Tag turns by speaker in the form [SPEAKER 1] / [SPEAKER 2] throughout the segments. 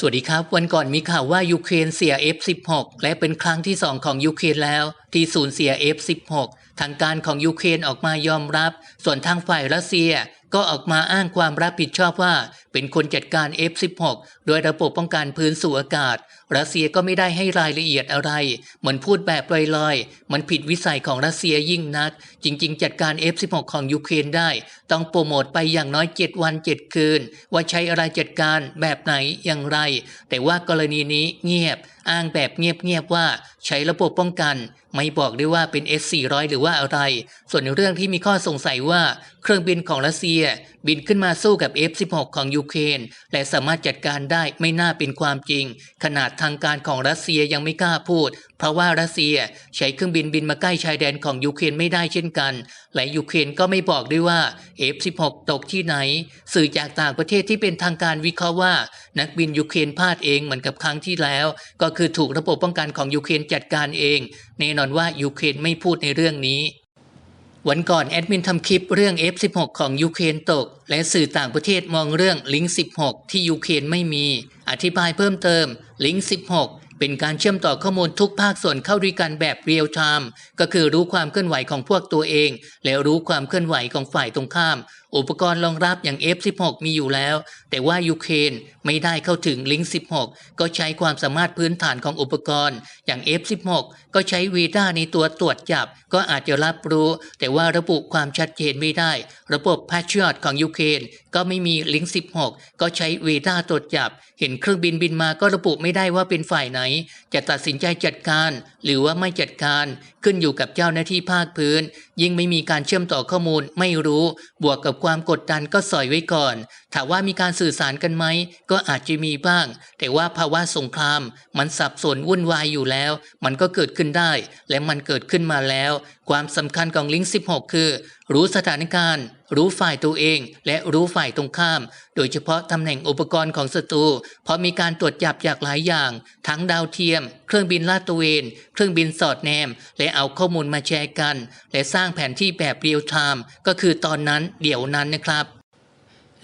[SPEAKER 1] สวัสดีครับ วันก่อนมีข่าวว่ายูเครนเสีย F16 และเป็นครั้งที่2ของยูเครนแล้ว ที่สูญเสีย F16 ทางการของยูเครนออกมายอมรับ ส่วนทางฝ่ายรัสเซียก็ออกมาอ้างความรับผิดชอบว่าเป็นคนจัดการ F16 โดยระบบป้องกันพื้นสู่อากาศ รัสเซียก็ไม่ได้ให้รายละเอียดอะไร เหมือนพูดแบบลอยๆ มันผิดวิสัยของรัสเซียยิ่งนัก จริง ๆ จัดการ F16 ของยูเครนได้ ต้องโปรโมทไปอย่างน้อย 7 วัน 7 คืน ว่าใช้อะไรจัดการแบบไหนอย่างไร แต่ว่ากรณีนี้เงียบ อ้างแบบเงียบๆว่าใช้ระบบป้องกันไม่บอกด้วยว่าเป็น S400 หรือว่าอะไร ส่วนเรื่องที่มีข้อสงสัยว่าเครื่องบินของรัสเซีย บินขึ้นมาสู้กับ F16 ของยููเครนและสามารถจัดการได้ไม่น่าเป็นความจริง ขนาดทางการของรัสเซียยังไม่กล้าพูด เพราะว่ารัสเซียใช้เครื่องบินบินมาใกล้ชายแดนของยูเครนไม่ได้เช่นกัน และยูเครนก็ไม่บอกด้วยว่า F16 ตกที่ไหน สื่อจากต่างประเทศที่เป็นทางการวิเคราะห์ว่า นักบินยูเครนพลาดเองเหมือนกับครั้งที่แล้ว ก็คือถูกระบบป้องกันของยูเครนจัดการเองแน่นอนว่ายูเครนไม่พูดในเรื่องนี้ วันก่อนแอดมินทำคลิปเรื่อง F16 ของยูเครนตก และสื่อต่างประเทศมองเรื่องลิงก์16 ที่ยูเครนไม่มี อธิบายเพิ่มเติม ลิงก์16 เป็นการเชื่อมต่อข้อมูลทุกภาคส่วนเข้าด้วยกันแบบเรียลไทม์ก็คือรู้ความเคลื่อนไหวของพวกตัวเอง แล้วรู้ความเคลื่อนไหวของฝ่ายตรงข้ามอุปกรณ์รองรับอย่าง F16 มีอยู่แล้ว แต่ว่ายูเครนไม่ได้เข้าถึงลิงก์16 ก็ใช้ความสามารถพื้นฐานของอุปกรณ์อย่าง F16 ก็ใช้วีด้าในตัวตรวจจับ ก็อาจจะรับรู้ แต่ว่าระบุความชัดเจนไม่ได้ ระบบ Patriot ของยูเครนก็ไม่มีลิงก์16 ก็ใช้วีด้าตรวจจับ เห็นเครื่องบินบินมาก็ระบุไม่ได้ว่าเป็นฝ่ายไหน จะตัดสินใจจัดการ หรือว่าไม่จัดการ ขึ้นอยู่กับเจ้าหน้าที่ภาคพื้น ยิ่งไม่มีการเชื่อมต่อข้อมูลไม่รู้บวกกับความกดดันก็สอยไว้ก่อนถามว่ามีการสื่อสารกันไหมก็อาจจะมีบ้าง แต่ว่าภาวะสงคราม มันสับสนวุ่นวายอยู่แล้ว มันก็เกิดขึ้นได้ และมันเกิดขึ้นมาแล้ว ความสำคัญของลิงก์16 คือ รู้สถานการณ์ รู้ฝ่ายตัวเอง และรู้ฝ่ายตรงข้าม โดยเฉพาะตำแหน่งอุปกรณ์ของศัตรูเพราะมีการตรวจจับจากหลายอย่าง ทั้งดาวเทียม เครื่องบินลาดตระเวน เครื่องบินสอดแนม และเอาข้อมูลมาแชร์กัน และสร้างแผนที่แบบเรียลไทม์ก็คือตอนนั้นเดี๋ยวนั้นนะครับ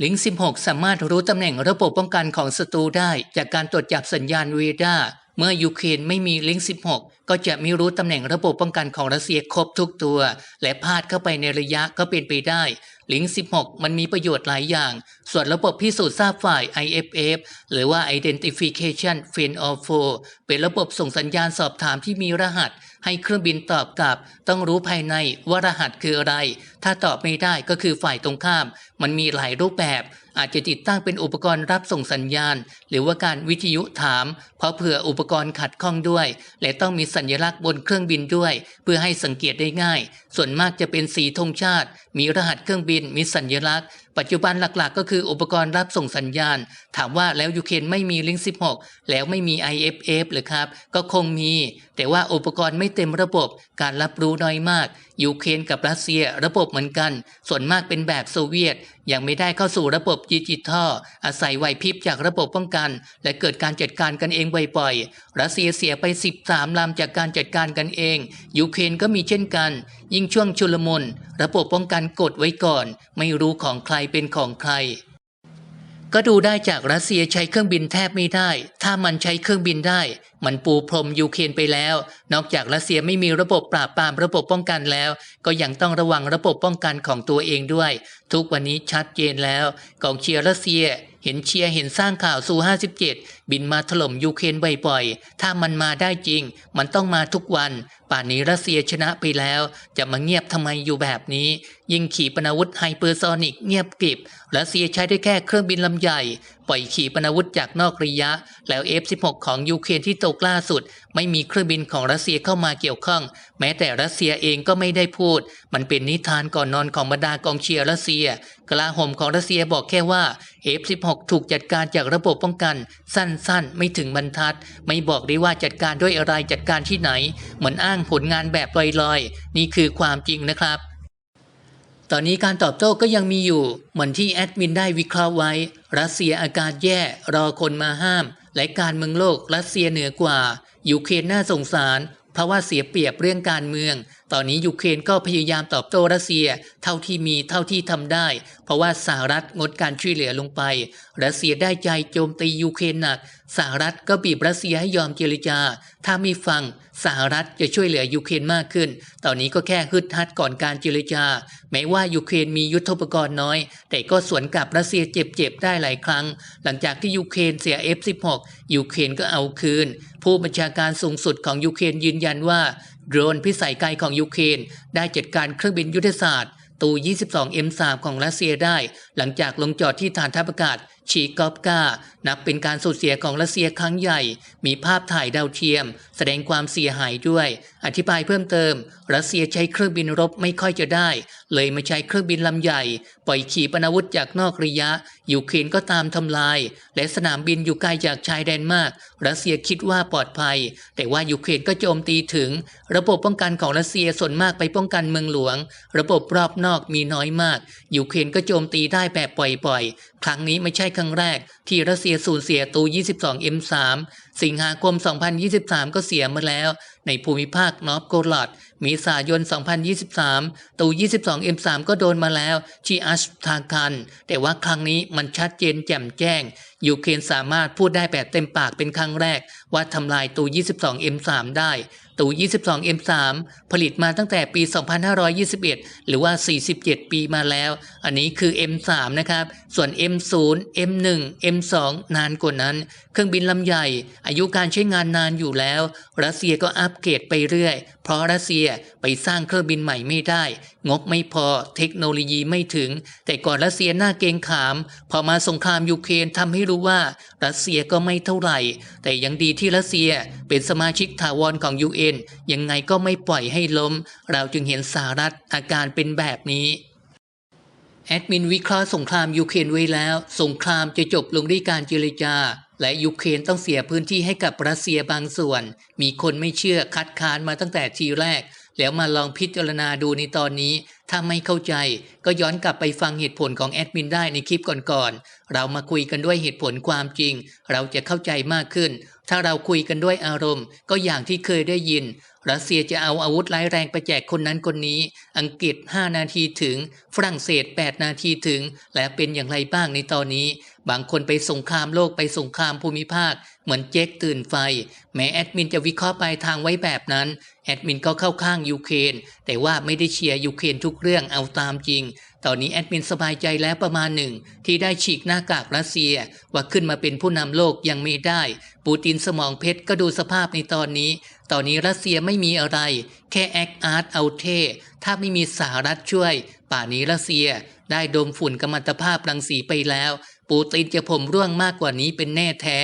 [SPEAKER 1] ลิงก์ 16 สามารถรู้ตำแหน่งระบบป้องกันของศัตรูได้ จากการตรวจจับสัญญาณเรดาร์เมื่อยูเครนไม่มีลิงก์ 16ก็จะไม่รู้ตำแหน่งระบบป้องกันของรัสเซียครบทุกตัว และพลาดเข้าไปในระยะก็เป็นไปได้ ลิงก์ 16 มันมีประโยชน์หลายอย่าง ส่วนระบบพิสูจน์ทราบฝ่าย IFF หรือว่า Identification Friend of Foe เป็นระบบส่งสัญญาณสอบถามที่มีรหัส ให้เครื่องบินตอบกลับ ต้องรู้ภายในว่ารหัสคืออะไร ถ้าตอบไม่ได้ก็คือฝ่ายตรงข้าม มันมีหลายรูปแบบอาจจะติดตั้งเป็นอุปกรณ์รับส่งสัญญาณ หรือว่าการวิทยุถาม เพราะเผื่ออุปกรณ์ขัดข้องด้วย และต้องมีสัญลักษณ์บนเครื่องบินด้วย เพื่อให้สังเกตได้ง่าย ส่วนมากจะเป็นสีธงชาติ มีรหัสเครื่องบินมีสัญลักษณ์ ปัจจุบันหลักๆ ก็คืออุปกรณ์รับส่งสัญญาณ ถามว่าแล้วยูเครนไม่มีลิงก์16 แล้วไม่มี IFF หรือครับ ก็คงมี แต่ว่าอุปกรณ์ไม่เต็มระบบการรับรู้น้อยมากยูเครนกับรัสเซียระบบเหมือนกัน ส่วนมากเป็นแบบโซเวียต ยังไม่ได้เข้าสู่ระบบดิจิทัล อาศัยไหวพริบจากระบบป้องกัน และเกิดการจัดการกันเองบ่อยๆรัสเซียเสียไป 13ลำจากการจัดการกันเองยูเครนก็มีเช่นกัน ยิ่งช่วงชุลมุนระบบป้องกันกดไว้ก่อน ไม่รู้ของใครเป็นของใคร ก็ดูได้จากรัสเซียใช้เครื่องบินแทบไม่ได้ ถ้ามันใช้เครื่องบินได้ มันปูพรมยูเครนไปแล้ว นอกจากรัสเซียไม่มีระบบปราบปรามระบบป้องกันแล้ว ก็ยังต้องระวังระบบป้องกันของตัวเองด้วย ทุกวันนี้ชัดเจนแล้วกองเชียร์รัสเซีย เห็นเชียร์เห็นสร้างข่าวซู57 บินมาถล่มยูเครนบ่อยๆ ถ้ามันมาได้จริง มันต้องมาทุกวัน ป่านนี้รัสเซียชนะไปแล้ว จะมาเงียบทำไมอยู่แบบนี้ ยิงขีปนาวุธไฮเปอร์โซนิกเงียบกริบรัสเซียใช้ได้แค่เครื่องบินลำใหญ่ปล่อยขีปนาวุธจากนอกระยะ แล้ว F16 ของยูเครนที่ตกล่าสุด ไม่มีเครื่องบินของรัสเซียเข้ามาเกี่ยวข้อง แม้แต่รัสเซียเองก็ไม่ได้พูด มันเป็นนิทานก่อนนอนของบรรดากองเชียร์รัสเซีย กลาโหมของรัสเซียบอกแค่ว่า F16 ถูกจัดการจากระบบป้องกัน สั้นๆ ไม่ถึงบรรทัด ไม่บอกได้ว่าจัดการด้วยอะไรจัดการที่ไหน เหมือนอ้างผลงานแบบลอยๆ นี่คือความจริงนะครับตอนนี้การตอบโต้ก็ยังมีอยู่ เหมือนที่แอดมินได้วิเคราะห์ไว้ รัสเซียอากาศแย่รอคนมาห้าม และการเมืองโลกรัสเซียเหนือกว่ายูเครนน่าสงสาร เพราะว่าเสียเปรียบเรื่องการเมือง ตอนนี้ยูเครนก็พยายามตอบโต้รัสเซีย เท่าที่มีเท่าที่ทำได้ เพราะว่าสหรัฐงดการช่วยเหลือลงไป รัสเซียได้ใจโจมตียูเครนหนัก สหรัฐก็บีบรัสเซียให้ยอมเจรจา ถ้าไม่ฟังสหรัฐจะช่วยเหลือยูเครนมากขึ้น ตอนนี้ก็แค่ฮึดฮัดก่อนการเจรจา แม้ว่ายูเครนมียุทธปกรณ์น้อย แต่ก็สวนกลับรัสเซียเจ็บๆได้หลายครั้ง หลังจากที่ยูเครนเสีย F16 ยูเครนก็เอาคืน ผู้บัญชาการสูงสุดของยูเครนยืนยันว่า โดรนพิสัยไกลของยูเครนได้จัดการเครื่องบินยุทธศาสตร์ ตู 22 M3 ของรัสเซียได้ หลังจากลงจอดที่ฐานทัพอากาศ ชีกอฟกา นับเป็นการสูญเสียของรัสเซียครั้งใหญ่ มีภาพถ่ายดาวเทียม แสดงความเสียหายด้วย อธิบายเพิ่มเติม รัสเซียใช้เครื่องบินรบไม่ค่อยจะได้ เลยมาใช้เครื่องบินลำใหญ่ ปล่อยขีปนาวุธจากนอกระยะ ยูเครนก็ตามทำลาย และสนามบินอยู่ไกลจากชายแดนมาก รัสเซียคิดว่าปลอดภัย แต่ว่ายูเครนก็โจมตีถึง ระบบป้องกันของรัสเซียส่วนมากไปป้องกันเมืองหลวง ระบบรอบนอกมีน้อยมาก ยูเครนก็โจมตีได้แบบปล่อยๆ ครั้งนี้ไม่ใช่ครั้งแรกที่รัสเซียสูญเสียตู 22 M3 สิงหาคม 2023 ก็เสียมาแล้ว ในภูมิภาคนอฟโกลอดมีสายน 2023 ตู 22 M3 ก็โดนมาแล้วที่อัชทาคัน แต่ว่าครั้งนี้มันชัดเจนแจ่มแจ้ง ยูเครนสามารถพูดได้แบบเต็มปากเป็นครั้งแรก ว่าทำลายตู 22 M3 ได้ตู 22 M3 ผลิตมาตั้งแต่ปี 2521 หรือว่า 47 ปีมาแล้ว อันนี้คือ M3 นะครับ ส่วน M0 M1 M2 นานกว่านั้น เครื่องบินลำใหญ่อายุการใช้งานนานอยู่แล้ว รัสเซียก็อัปเกรดไปเรื่อย เพราะรัสเซียไปสร้างเครื่องบินใหม่ไม่ได้ งบไม่พอเทคโนโลยีไม่ถึง แต่ก่อนรัสเซียหน้าเกงขาม พอมาสงครามยูเครนทำให้รู้ว่า รัสเซียก็ไม่เท่าไหร่ แต่ยังดีที่รัสเซียเป็นสมาชิกถาวรของ UN ยังไงก็ไม่ปล่อยให้ล้ม เราจึงเห็นสหรัฐอาการเป็นแบบนี้แอดมินวิเคราะห์สงครามยูเครนไว้แล้ว สงครามจะจบลงด้วยการเจรจา และยูเครนต้องเสียพื้นที่ให้กับรัสเซียบางส่วน มีคนไม่เชื่อคัดค้านมาตั้งแต่ทีแรก แล้วมาลองพิจารณาดูในตอนนี้ ถ้าไม่เข้าใจ ก็ย้อนกลับไปฟังเหตุผลของแอดมินได้ในคลิปก่อนๆ เรามาคุยกันด้วยเหตุผลความจริง เราจะเข้าใจมากขึ้น ถ้าเราคุยกันด้วยอารมณ์ ก็อย่างที่เคยได้ยิน รัสเซียจะเอาอาวุธร้ายแรงไปแจกคนนั้นคนนี้ อังกฤษ 5 นาทีถึง ฝรั่งเศส 8 นาทีถึง และเป็นอย่างไรบ้างในตอนนี้ บางคนไปสงครามโลกไปสงครามภูมิภาค เหมือนเจ๊กตื่นไฟ แม้แอดมินจะวิเคราะห์ปลายทางไว้แบบนั้น แอดมินก็เข้าข้างยูเครนแต่ว่าไม่ได้เชียร์ยูเครนทุกเรื่องเอาตามจริง ตอนนี้แอดมินสบายใจแล้วประมาณหนึ่ง ที่ได้ฉีกหน้ากากรัสเซีย ว่าขึ้นมาเป็นผู้นำโลกยังไม่ได้ ปูตินสมองเพชรก็ดูสภาพในตอนนี้ ตอนนี้รัสเซียไม่มีอะไร แค่แอคอาร์ตเอาเท่ถ้าไม่มีสหรัฐช่วย ป่านนี้รัสเซียได้ดมฝุ่นกัมมันตภาพรังสีไปแล้ว ปูตินจะผมร่วงมากกว่านี้เป็นแน่แท้